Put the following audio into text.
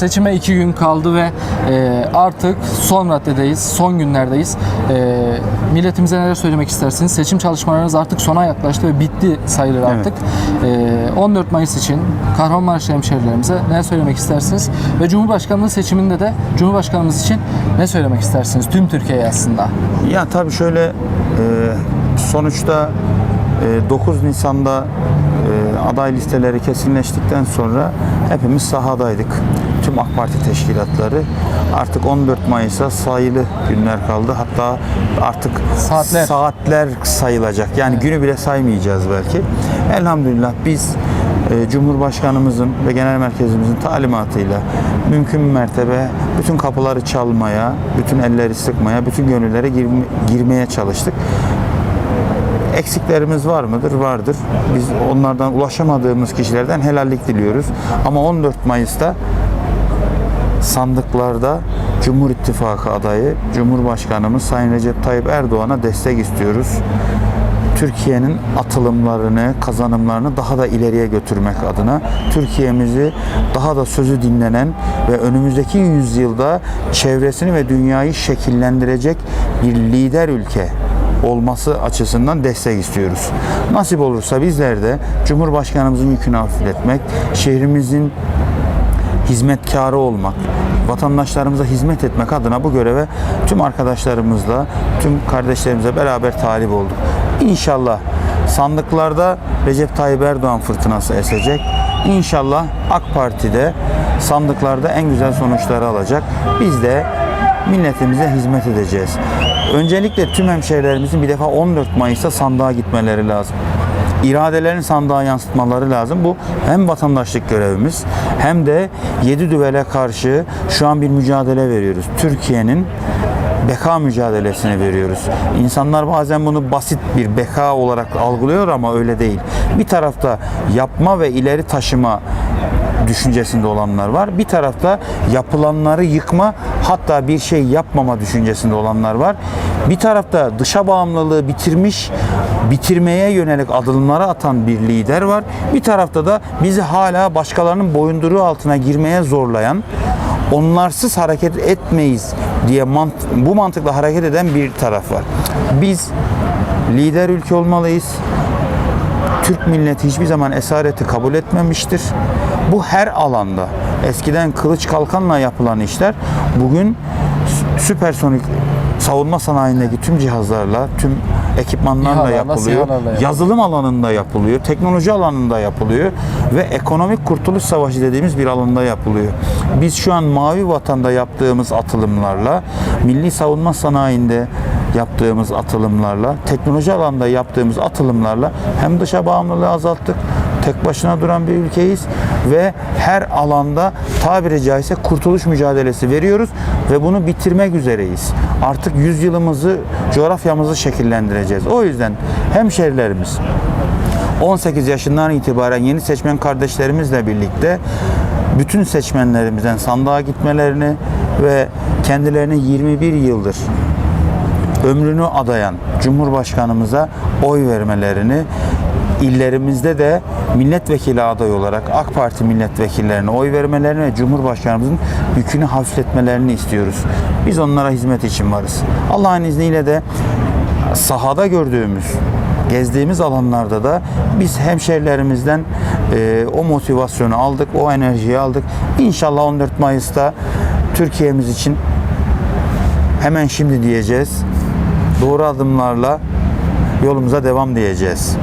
seçime iki gün kaldı ve e, artık son raddedeyiz, son günlerdeyiz. E, milletimize neler söylemek istersiniz? Seçim çalışmalarınız artık sona yaklaştı ve bitti sayılır artık. E, 14 Mayıs için Kahramanmaraş hemşehrilerimize ne söylemek istersiniz? Ve Cumhurbaşkanlığı seçiminde de Cumhurbaşkanımız için ne söylemek istersiniz? Tüm Türkiye'ye aslında. Ya tabii şöyle e, sonuçta e, 9 Nisan'da e, aday listeleri kesinleştikten sonra hepimiz sahadaydık. Tüm AK Parti teşkilatları. Artık 14 Mayıs'a sayılı günler kaldı. Hatta artık Saatler. saatler sayılacak. Yani günü bile saymayacağız belki. Elhamdülillah biz e, Cumhurbaşkanımızın ve Genel Merkezimizin talimatıyla mümkün mertebe bütün kapıları çalmaya, bütün elleri sıkmaya, bütün gönüllere girme- girmeye çalıştık. Eksiklerimiz var mıdır? Vardır. Biz onlardan ulaşamadığımız kişilerden helallik diliyoruz. Ama 14 Mayıs'ta sandıklarda Cumhur İttifakı adayı Cumhurbaşkanımız Sayın Recep Tayyip Erdoğan'a destek istiyoruz. Türkiye'nin atılımlarını, kazanımlarını daha da ileriye götürmek adına Türkiye'mizi daha da sözü dinlenen ve önümüzdeki yüzyılda çevresini ve dünyayı şekillendirecek bir lider ülke olması açısından destek istiyoruz. Nasip olursa bizler de Cumhurbaşkanımızın yükünü hafifletmek, şehrimizin hizmetkarı olmak, vatandaşlarımıza hizmet etmek adına bu göreve tüm arkadaşlarımızla, tüm kardeşlerimize beraber talip olduk. İnşallah sandıklarda Recep Tayyip Erdoğan fırtınası esecek. İnşallah AK Parti'de sandıklarda en güzel sonuçları alacak. Biz de milletimize hizmet edeceğiz. Öncelikle tüm hemşehrilerimizin bir defa 14 Mayıs'ta sandığa gitmeleri lazım iradelerini sandığa yansıtmaları lazım. Bu hem vatandaşlık görevimiz hem de yedi düvele karşı şu an bir mücadele veriyoruz. Türkiye'nin beka mücadelesini veriyoruz. İnsanlar bazen bunu basit bir beka olarak algılıyor ama öyle değil. Bir tarafta yapma ve ileri taşıma düşüncesinde olanlar var. Bir tarafta yapılanları yıkma hatta bir şey yapmama düşüncesinde olanlar var. Bir tarafta dışa bağımlılığı bitirmiş, bitirmeye yönelik adımları atan bir lider var. Bir tarafta da bizi hala başkalarının boyunduruğu altına girmeye zorlayan, onlarsız hareket etmeyiz diye mant bu mantıkla hareket eden bir taraf var. Biz lider ülke olmalıyız. Türk milleti hiçbir zaman esareti kabul etmemiştir. Bu her alanda. Eskiden kılıç kalkanla yapılan işler bugün sü- süpersonik savunma sanayindeki tüm cihazlarla, tüm ekipmanlarla İHA'larla, yapılıyor. SİHA'larla. Yazılım alanında yapılıyor, teknoloji alanında yapılıyor ve ekonomik kurtuluş savaşı dediğimiz bir alanda yapılıyor. Biz şu an mavi vatanda yaptığımız atılımlarla, milli savunma sanayinde yaptığımız atılımlarla, teknoloji alanında yaptığımız atılımlarla hem dışa bağımlılığı azalttık, tek başına duran bir ülkeyiz ve her alanda tabiri caizse kurtuluş mücadelesi veriyoruz ve bunu bitirmek üzereyiz. Artık yüzyılımızı, coğrafyamızı şekillendireceğiz. O yüzden hemşerilerimiz 18 yaşından itibaren yeni seçmen kardeşlerimizle birlikte bütün seçmenlerimizden sandığa gitmelerini ve kendilerini 21 yıldır ömrünü adayan Cumhurbaşkanımıza oy vermelerini illerimizde de milletvekili aday olarak AK Parti milletvekillerine oy vermelerini ve Cumhurbaşkanımızın yükünü hafifletmelerini istiyoruz. Biz onlara hizmet için varız. Allah'ın izniyle de sahada gördüğümüz gezdiğimiz alanlarda da biz hemşerilerimizden e, o motivasyonu aldık, o enerjiyi aldık. İnşallah 14 Mayıs'ta Türkiye'miz için hemen şimdi diyeceğiz. Doğru adımlarla yolumuza devam diyeceğiz.